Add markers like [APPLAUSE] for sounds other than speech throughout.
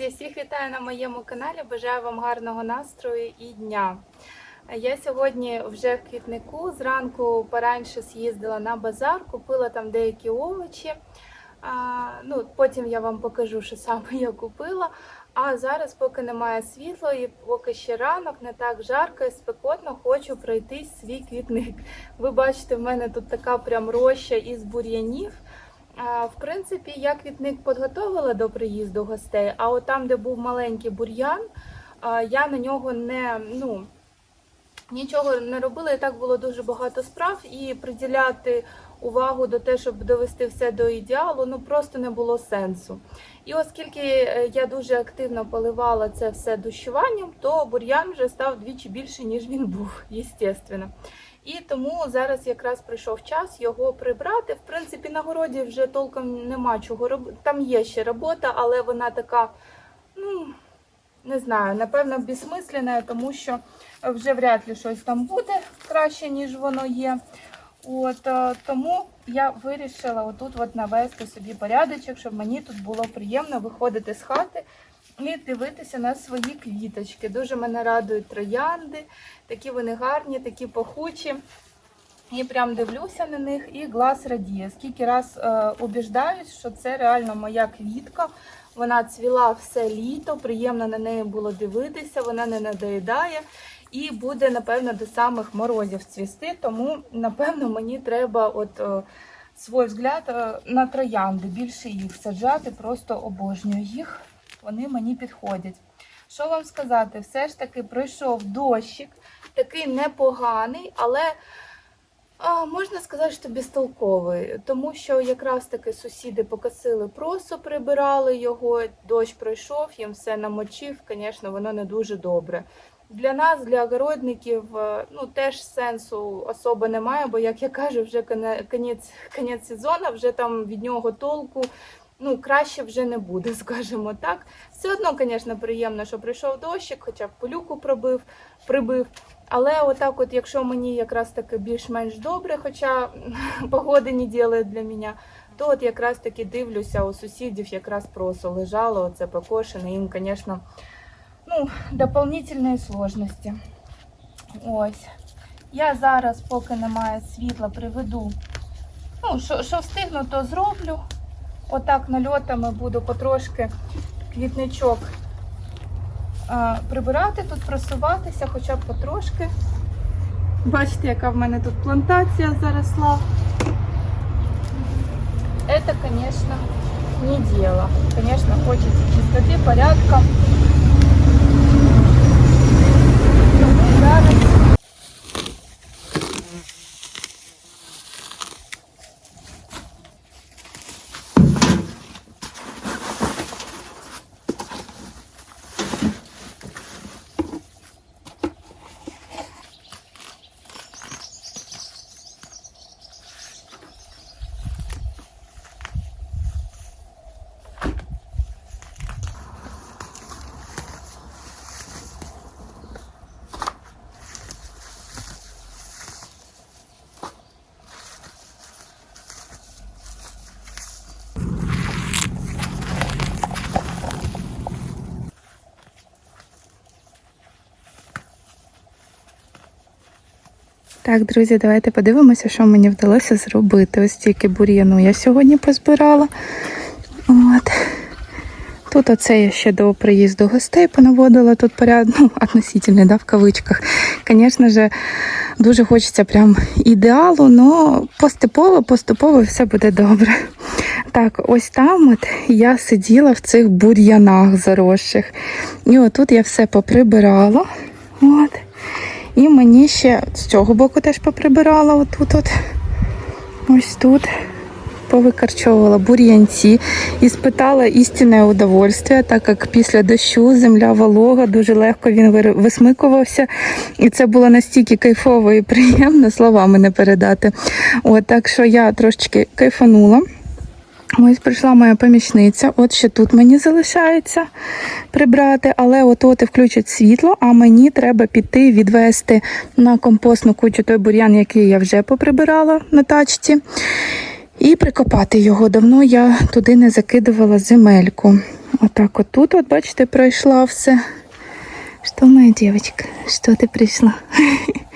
Друзі, всіх вітаю на моєму каналі. Бажаю вам гарного настрою і дня. Я сьогодні вже в квітнику. Зранку пораньше з'їздила на базар, купила там деякі овочі. А, ну, потім я вам покажу, що саме я купила. А зараз, поки немає світла і поки ще ранок, не так жарко і спекотно, хочу пройти свій квітник. Ви бачите, в мене тут така прям роща із бур'янів. В принципі, я квітник підготовила до приїзду гостей, а от там, де був маленький бур'ян, я на нього не ну, нічого не робила. І так було дуже багато справ. І приділяти увагу до те, щоб довести все до ідеалу, ну просто не було сенсу. І оскільки е, я дуже активно поливала це все дощуванням, то бур'ян вже став двічі більше, ніж він був, [LAUGHS] естественно. І тому зараз якраз прийшов час його прибрати. В принципі, на городі вже толком нема чого робити. Там є ще робота, але вона така, ну не знаю, напевно, безсмислена, тому що вже вряд ли щось там буде краще, ніж воно є. От е, тому я вирішила отут от навести собі порядочок, щоб мені тут було приємно виходити з хати і дивитися на свої квіточки. Дуже мене радують троянди, такі вони гарні, такі пахучі. І прям дивлюся на них, і глаз радіє. Скільки раз е, убіждаюсь, що це реально моя квітка. Вона цвіла все літо, приємно на неї було дивитися, вона не надоїдає і буде, напевно, до самих морозів цвісти. Тому, напевно, мені треба от е, свій взгляд е, на троянди. Більше їх саджати, просто обожнюю їх. Вони мені підходять. Що вам сказати? Все ж таки пройшов дощик, такий непоганий, але. А, можна сказати, що безтолковий, тому що якраз таки сусіди покосили просо, прибирали його, дощ пройшов, їм все намочив, звісно, воно не дуже добре. Для нас, для огородників, е, ну теж сенсу особо немає, бо, як я кажу, вже кінець, кінець сезону, вже там від нього толку. Ну, краще вже не буде, [LAUGHS] скажімо так. Все одно, звісно, приємно, що прийшов дощик, хоча б полюку пробив, прибив. Але отак, от, якщо мені якраз таки більш-менш добре, хоча [LAUGHS] погоди не ділять для мене, то от якраз таки дивлюся, у сусідів якраз просо лежало, оце покошене, їм, звісно, ну, дополнительні сложності. Ось. Я зараз, поки немає світла, приведу. Ну, що, що встигну, то зроблю. Отак нальотами буду потрошки квітничок прибирати тут, просуватися, хоча б потрошки. Бачите, яка в мене тут плантація заросла. Это, конечно, не дело. Конечно, хочется чистоты, порядка. Тому зараз Так, друзі, давайте подивимося, що мені вдалося зробити. Ось тільки бур'яну я сьогодні позбирала. От. Тут оце я ще до приїзду гостей понаводила тут порядок, ну, относительно, да, в кавичках. Звісно ж, дуже хочеться прям ідеалу, але поступово, поступово все буде добре. Так, ось там от я сиділа в цих бур'янах заросших. І отут я все поприбирала. От. І мені ще з цього боку теж поприбирала отут от. Ось тут. повикарчовувала бур'янці і спитала істинне удовольствие, так як після дощу земля волога, дуже легко він висмикувався. І це було настільки кайфово і приємно, словами не передати. От, так що я трошечки кайфанула. Ось прийшла моя помічниця. От ще тут мені залишається прибрати, але от от і включать світло, а мені треба піти відвести на компостну кучу той бур'ян, який я вже поприбирала на тачці, і прикопати його. Давно я туди не закидувала земельку. Отак, от тут, от, бачите, пройшла все. Що, моя дівчинка, що ти прийшла?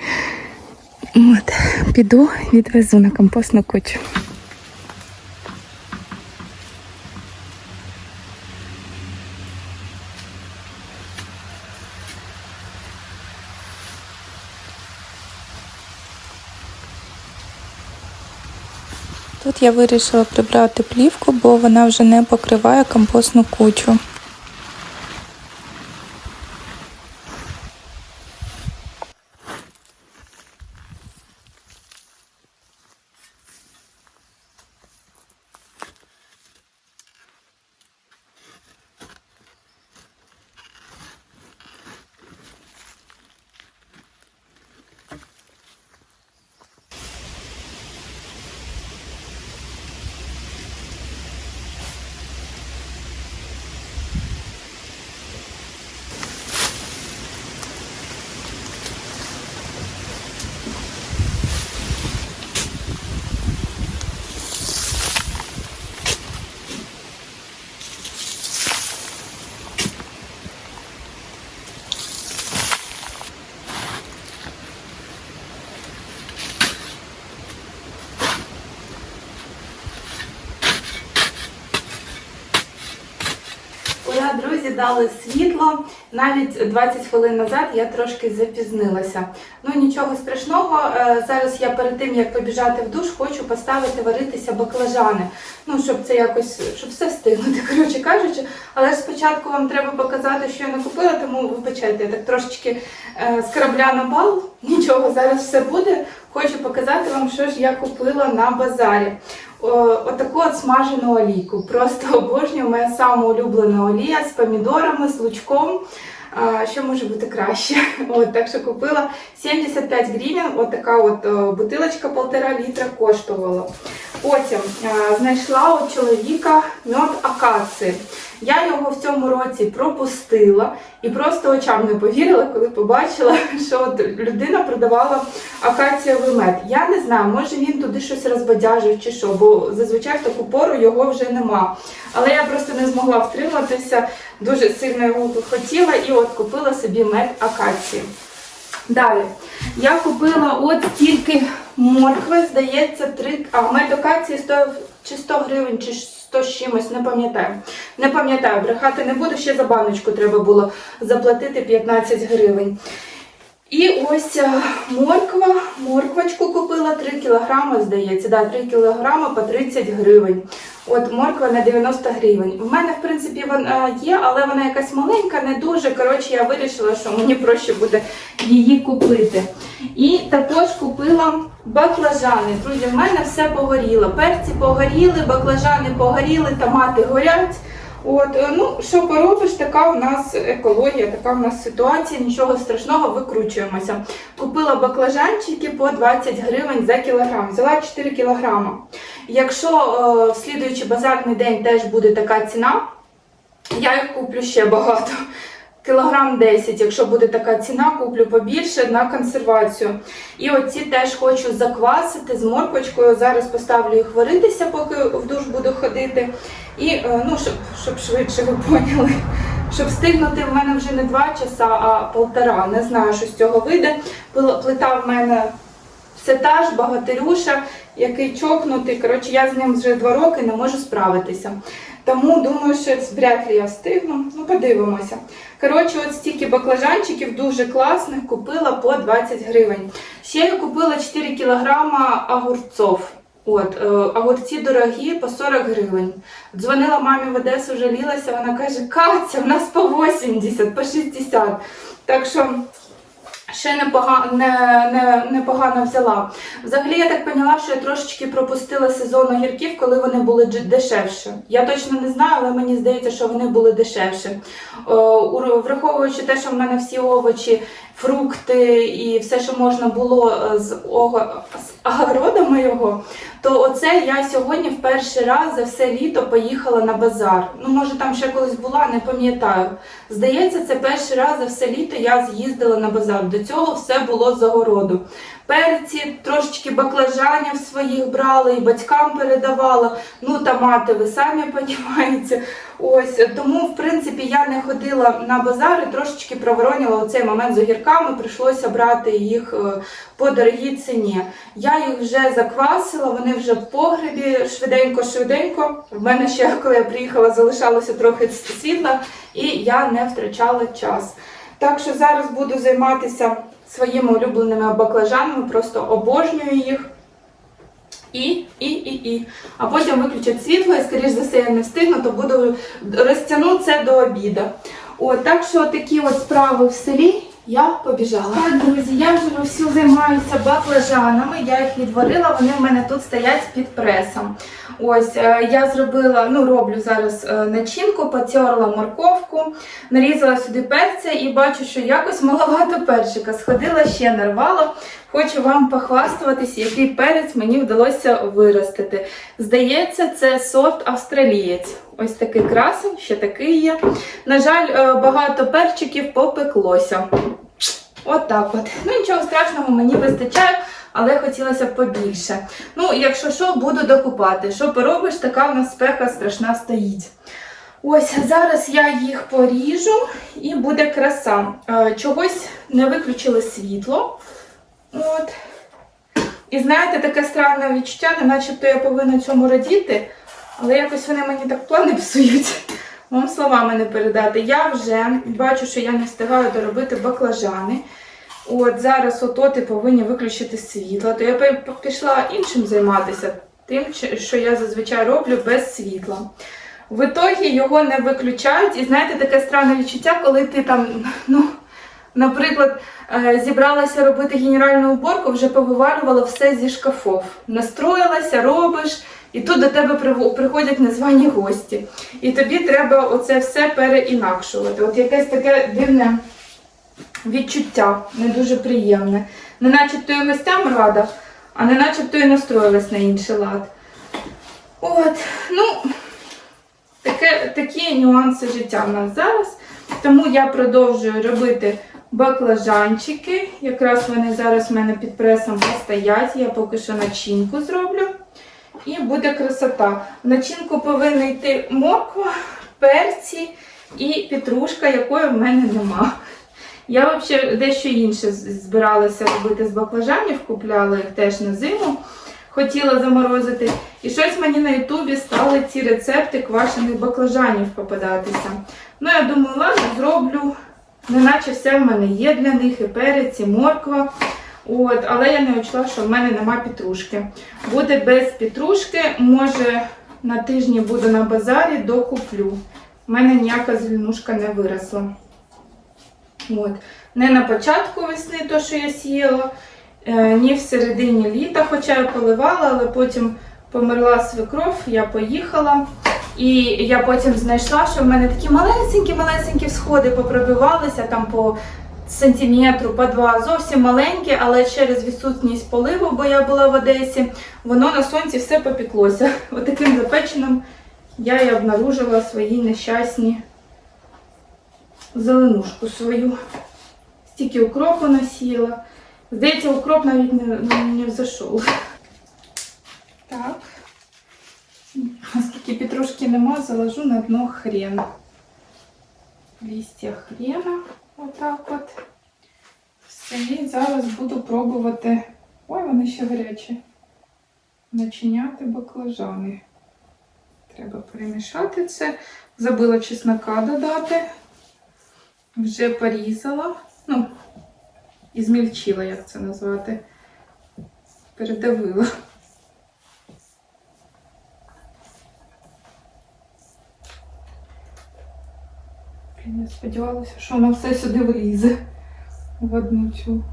[LAUGHS] От, піду, відвезу на компостну кучу. Тут я вирішила прибрати плівку, бо вона вже не покриває компостну кучу. Ура, друзі, дали світло. Навіть 20 хвилин назад я трошки запізнилася. Ну нічого страшного. Е, Зараз я перед тим як побіжати в душ, хочу поставити варитися баклажани. Ну, щоб це якось, щоб все встигнути, [LAUGHS] коротше кажучи. Але ж спочатку вам треба показати, що я накупила, тому вибачайте, я так трошечки скрабля корабля на бал. Нічого, зараз все буде. Хочу показати вам, що ж я купила на базарі. Отаку от смажену олійку. Просто обожнюю, моя сама улюблена олія з помідорами, з лучком. Що може бути краще? [LAUGHS] От, так що купила 75 гривень, от така от бутилочка полтора літра коштувала. Потім знайшла у чоловіка мед акації. Я його в цьому році пропустила і просто очам не повірила, коли побачила, [LAUGHS] що от людина продавала акацієвий мед. Я не знаю, може він туди щось розбадяжив чи що, бо зазвичай в таку пору його вже нема. Але я просто не змогла втриматися, дуже сильно його хотіла і от купила собі мед акації. Далі, я купила от тільки моркви, здається, 3, а мед акації стоїв чи 100 гривень, чи 100 з чимось, не пам'ятаю. Не пам'ятаю, брехати не буду, ще за баночку треба було заплатити 15 гривень. І ось е, морква, морквочку купила 3 кілограми, здається, да, 3 кілограми по 30 гривень. От морква на 90 гривень. В мене, в принципі, вона є, але вона якась маленька, не дуже. Коротше, я вирішила, що мені проще буде її купити. І також купила баклажани. Друзі, в мене все погоріло. Перці погоріли, баклажани погоріли, томати горять. От, е, ну що поробиш, така в нас екологія, така в нас ситуація, нічого страшного, викручуємося. Купила баклажанчики по 20 гривень за кілограм, взяла 4 кілограма. Якщо е, в слідуючий базарний день теж буде така ціна, я їх куплю ще багато. Кілограм 10, якщо буде така ціна, куплю побільше на консервацію. І оці теж хочу заквасити з морквочкою. Зараз поставлю їх варитися, поки в душ буду ходити. І е, ну, щоб, щоб швидше ви поняли. Щоб встигнути, в мене вже не 2 часа, а полтора. Не знаю, що з цього вийде. Плита в мене все та ж, багатирюша, який чокнутий. Коротше, я з ним вже 2 роки не можу справитися. Тому думаю, що вряд ли я встигну. Ну, подивимося. Коротше, от стільки баклажанчиків дуже класних купила по 20 гривень. Ще я купила 4 кілограма огурців. От, е, огурці дорогі по 40 гривень. Дзвонила мамі в Одесу, жалілася, вона каже, Катя, в нас по 80, по 60. Так що ще непогано, не, не, непогано взяла. Взагалі, я так поняла, що я трошечки пропустила сезон огірків, коли вони були дешевші. Я точно не знаю, але мені здається, що вони були дешевші. О, враховуючи те, що в мене всі овочі, фрукти і все, що можна було е, з, ого, з огороду моєго, то оце я сьогодні в перший раз за все літо поїхала на базар. Ну, може, там ще колись була, не пам'ятаю. Здається, це перший раз за все літо я з'їздила на базар. До цього все було з огороду. Перці, трошечки баклажанів своїх брала і батькам передавала. Ну, томати, ви самі розумієте. Ось тому, в принципі, я не ходила на базар і трошечки провороніла оцей момент з огірками. Прийшлося брати їх е, по дорогій ціні. Я їх вже заквасила, вони вже в погребі швиденько-швиденько. В мене ще, коли я приїхала, залишалося трохи світла, і я не втрачала час. Так що зараз буду займатися своїми улюбленими баклажанами, просто обожнюю їх. І, і, і, і. А потім виключать світло, і, скоріш за все, я не встигну, то буду розтягну це до обіду. От, так що такі от справи в селі я побіжала. Так, друзі, я вже всю займаюся баклажанами. Я їх відварила, вони в мене тут стоять під пресом. Ось е, я зробила, ну роблю зараз е, начинку, потерла морковку, нарізала сюди перця і бачу, що якось маловато перчика. Сходила ще нарвала. Хочу вам похвастуватись, який перець мені вдалося виростити. Здається, це сорт австралієць. Ось такий красень, ще такий є. На жаль, е, багато перчиків попеклося. От так от. Ну нічого страшного, мені вистачає, але хотілося б побільше. Ну, якщо що, буду докупати. Що поробиш, така в нас спека страшна стоїть. Ось зараз я їх поріжу і буде краса. Е, Чогось не виключили світло. От. І знаєте, таке странне відчуття, не начебто я повинна цьому радіти, але якось вони мені так плани псують. Вам словами не передати. Я вже бачу, що я не встигаю доробити баклажани. От зараз от і повинні виключити світло, то я пішла іншим займатися, тим, що я зазвичай роблю без світла. В ітогі його не виключають, і знаєте, таке странне відчуття, коли ти там, ну, наприклад, е, зібралася робити генеральну уборку, вже повивалювала все зі шкафов. Настроїлася, робиш, і тут до тебе приходять незвані гості. І тобі треба оце все переінакшувати. От якесь таке дивне відчуття, не дуже приємне. Не начебто і гостям рада, а не начебто і настроїлась на інший лад. От, ну, таке, такі нюанси життя в нас зараз. Тому я продовжую робити баклажанчики. Якраз вони зараз в мене під пресом постоять. Я поки що начинку зроблю. І буде красота. В начинку повинна йти морква, перці і петрушка, якої в мене нема. Я взагалі дещо інше збиралася робити з баклажанів, купляла їх теж на зиму. Хотіла заморозити. І щось мені на Ютубі стали ці рецепти квашених баклажанів попадатися. Ну, я думаю, ладно, зроблю. Неначе все в мене є для них, і перець, і морква. От, але я не учла, що в мене нема петрушки. Буде без петрушки, може на тижні буду на базарі, докуплю. У мене ніяка зеленушка не виросла. От. Не на початку весни, то, що я сіяла, е, ні в середині літа, хоча я поливала, але потім померла свекров, я поїхала. І я потім знайшла, що в мене такі малесенькі-малесенькі всходи попробивалися там по сантиметру, по два, зовсім маленькі, але через відсутність поливу, бо я була в Одесі, воно на сонці все попіклося. [LAUGHS] Отаким запеченим я і обнаружила свої нещасні зеленушку свою. Стільки укропу насіяла. Здається, укроп навіть не, не взайшов. Так. Оскільки петрушки нема, заложу на дно хрен. Листя хрена. Отак от. Все, і зараз буду пробувати. Ой, вони ще гарячі. Начиняти баклажани. Треба перемішати це. Забила чеснока додати. Вже порізала. Ну, і змільчила, як це назвати. Передавила. Блін, Я сподівалася, що воно все сюди влізе. в одну цю.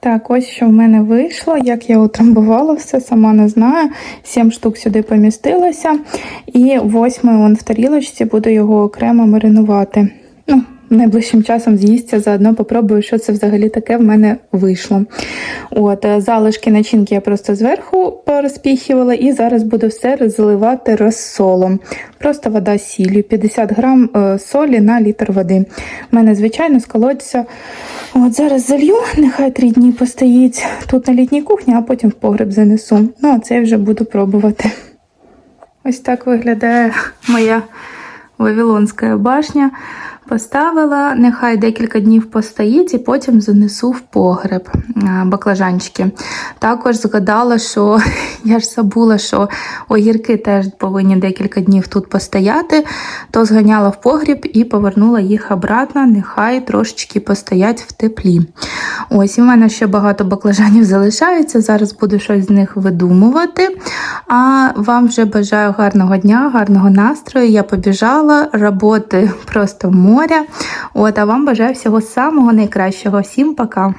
Так, ось що в мене вийшло. Як я утрамбувала все, сама не знаю. Сім штук сюди помістилося. І восьмий вон в тарілочці буду його окремо маринувати. Ну, найближчим часом з'їсться, заодно попробую, що це взагалі таке в мене вийшло. От, е, залишки начинки я просто зверху порозпіхувала, і зараз буду все розливати розсолом. Просто вода з сіллю, 50 грам е, солі на літр води. У мене, звичайно, з колодця. От зараз залью, нехай три дні постоїть тут на літній кухні, а потім в погреб занесу. Ну, а це я вже буду пробувати. Ось так виглядає моя Вавилонська башня. Поставила, нехай декілька днів постоїть і потім занесу в погреб баклажанчики. Також згадала, що [LAUGHS] я ж забула, що огірки теж повинні декілька днів тут постояти, то зганяла в погріб і повернула їх обратно, нехай трошечки постоять в теплі. Ось, в мене ще багато баклажанів залишається. Зараз буду щось з них видумувати. А вам вже бажаю гарного дня, гарного настрою. Я побіжала, роботи [LAUGHS] просто моря. От, а вам бажаю всього самого найкращого. Всім пока!